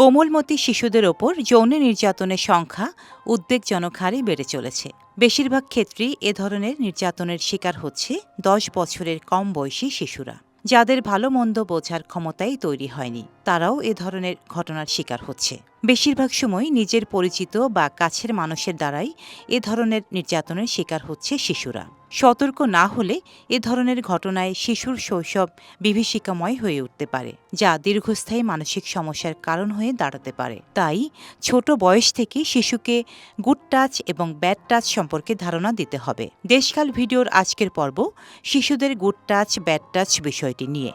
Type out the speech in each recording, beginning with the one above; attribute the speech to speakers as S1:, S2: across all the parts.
S1: কোমলমতি শিশুদের ওপর যৌন নির্যাতনের সংখ্যা উদ্বেগজনক হারে বেড়ে চলেছে। বেশিরভাগ ক্ষেত্রেই এ ধরনের নির্যাতনের শিকার হচ্ছে দশ বছরের কম বয়সী শিশুরা। যাদের ভালো মন্দ বোঝার ক্ষমতাই তৈরি হয়নি, তারাও এ ধরনের ঘটনার শিকার হচ্ছে। বেশিরভাগ সময় নিজের পরিচিত বা কাছের মানুষের দ্বারাই এ ধরনের নির্যাতনের শিকার হচ্ছে শিশুরা। সতর্ক না হলে এ ধরনের ঘটনায় শিশুর শৈশব বিভীষিকাময় হয়ে উঠতে পারে, যা দীর্ঘস্থায়ী মানসিক সমস্যার কারণ হয়ে দাঁড়াতে পারে। তাই ছোট বয়স থেকে শিশুকে গুড টাচ এবং ব্যাড টাচ সম্পর্কে ধারণা দিতে হবে। দেশকাল ভিডিওর আজকের পর্ব, শিশুদের গুড টাচ ব্যাড টাচ বিষয়টি নিয়ে।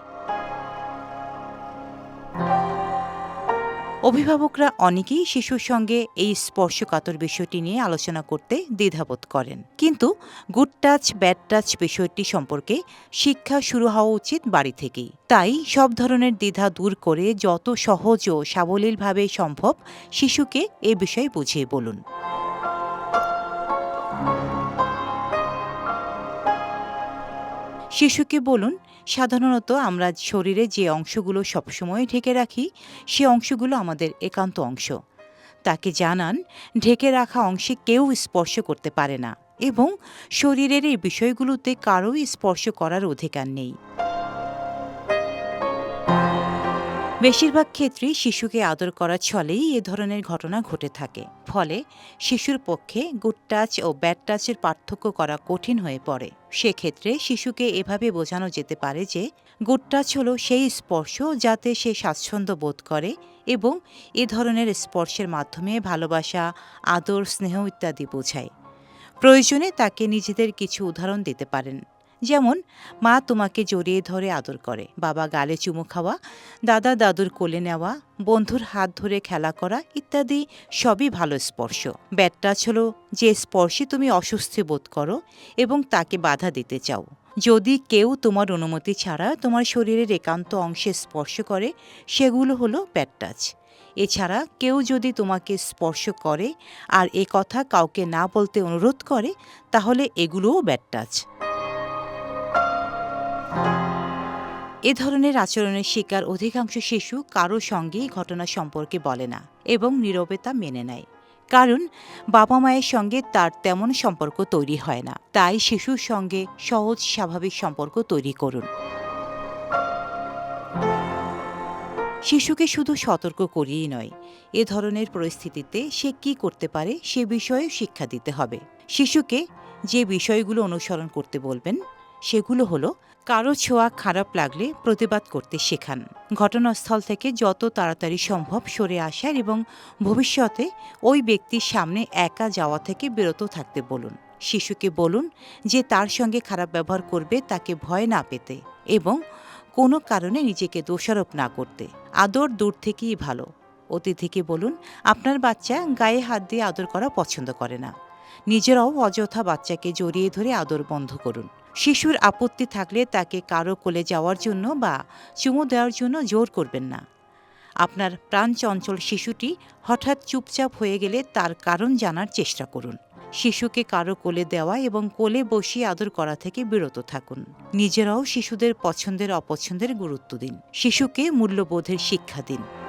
S1: অভিভাবকরা অনেকেই শিশুর সঙ্গে এই স্পর্শকাতর বিষয়টি নিয়ে আলোচনা করতে দ্বিধাবোধ করেন। কিন্তু গুড টাচ ব্যাড টাচ বিষয়টি সম্পর্কে শিক্ষা শুরু হওয়া উচিত বাড়ি থেকেই। তাই সব ধরনের দ্বিধা দূর করে যত সহজ ও সাবলীলভাবে সম্ভব শিশুকে এ বিষয়ে বুঝিয়ে বলুন। শিশুকে বলুন সাধারণত আমরা শরীরে যে অংশগুলো সবসময় ঢেকে রাখি, সে অংশগুলো আমাদের একান্ত অংশ। তাকে জানান, ঢেকে রাখা অংশে কেউ স্পর্শ করতে পারে না এবং শরীরের এই বিষয়গুলোতে কারোই স্পর্শ করার অধিকার নেই। বেশিরভাগ ক্ষেত্রেই শিশুকে আদর করার ছলেই এ ধরনের ঘটনা ঘটে থাকে। ফলে শিশুর পক্ষে গুড টাচ ও ব্যাড টাচের পার্থক্য করা কঠিন হয়ে পড়ে। সেক্ষেত্রে শিশুকে এভাবে বোঝানো যেতে পারে যে গুড টাচ হলো সেই স্পর্শ যাতে সে স্বাচ্ছন্দ্য বোধ করে এবং এ ধরনের স্পর্শের মাধ্যমে ভালোবাসা, আদর, স্নেহ ইত্যাদি বোঝায়। প্রয়োজনে তাকে নিজেদের কিছু উদাহরণ দিতে পারেন। যেমন, মা তোমাকে জড়িয়ে ধরে আদর করে, বাবা গালে চুমু খাওয়া, দাদা দাদুর কোলে নেওয়া, বন্ধুর হাত ধরে খেলা করা ইত্যাদি সবই ভালো স্পর্শ। ব্যাড টাচ হলো যে স্পর্শে তুমি অস্বস্তি বোধ করো এবং তাকে বাধা দিতে চাও। যদি কেউ তোমার অনুমতি ছাড়া তোমার শরীরের একান্ত অংশে স্পর্শ করে, সেগুলো হলো ব্যাড এছাড়া কেউ যদি তোমাকে স্পর্শ করে আর এ কথা কাউকে না বলতে অনুরোধ করে, তাহলে এগুলোও ব্যাড টাচ। এ ধরনের আচরণের শিকার অধিকাংশ শিশু কারও সঙ্গেই ঘটনা সম্পর্কে বলে না এবং নীরবে তা মেনে নেয়। কারণ বাবা মায়ের সঙ্গে তার তেমন সম্পর্ক তৈরি হয় না। তাই শিশুর সঙ্গে সহজ, স্বাভাবিক সম্পর্ক তৈরি করুন। শিশুকে শুধু সতর্ক করিয়েই নয়, এ ধরনের পরিস্থিতিতে সে কি করতে পারে সে বিষয়ে শিক্ষা দিতে হবে। শিশুকে যে বিষয়গুলো অনুসরণ করতে বলবেন, সেগুলো হলো কারও ছোঁয়া খারাপ লাগলে প্রতিবাদ করতে শেখান। ঘটনাস্থল থেকে যত তাড়াতাড়ি সম্ভব সরে আসার এবং ভবিষ্যতে ওই ব্যক্তির সামনে একা যাওয়া থেকে বিরত থাকতে বলুন। শিশুকে বলুন যে তার সঙ্গে খারাপ ব্যবহার করবে তাকে ভয় না পেতে এবং কোনো কারণে নিজেকে দোষারোপ না করতে। আদর দূর থেকেই ভালো। অতিথিকে বলুন, আপনার বাচ্চা গায়ে হাত দিয়ে আদর করা পছন্দ করে না। নিজেরাও অযথা বাচ্চাকে জড়িয়ে ধরে আদর বন্ধ করুন। শিশুর আপত্তি থাকলে তাকে কারও কোলে যাওয়ার জন্য বা চুমু দেওয়ার জন্য জোর করবেন না। আপনার প্রাণচঞ্চল শিশুটি হঠাৎ চুপচাপ হয়ে গেলে তার কারণ জানার চেষ্টা করুন। শিশুকে কারও কোলে দেওয়া এবং কোলে বসিয়ে আদর করা থেকে বিরত থাকুন। নিজেরাও শিশুদের পছন্দের অপছন্দের গুরুত্ব দিন। শিশুকে মূল্যবোধের শিক্ষা দিন।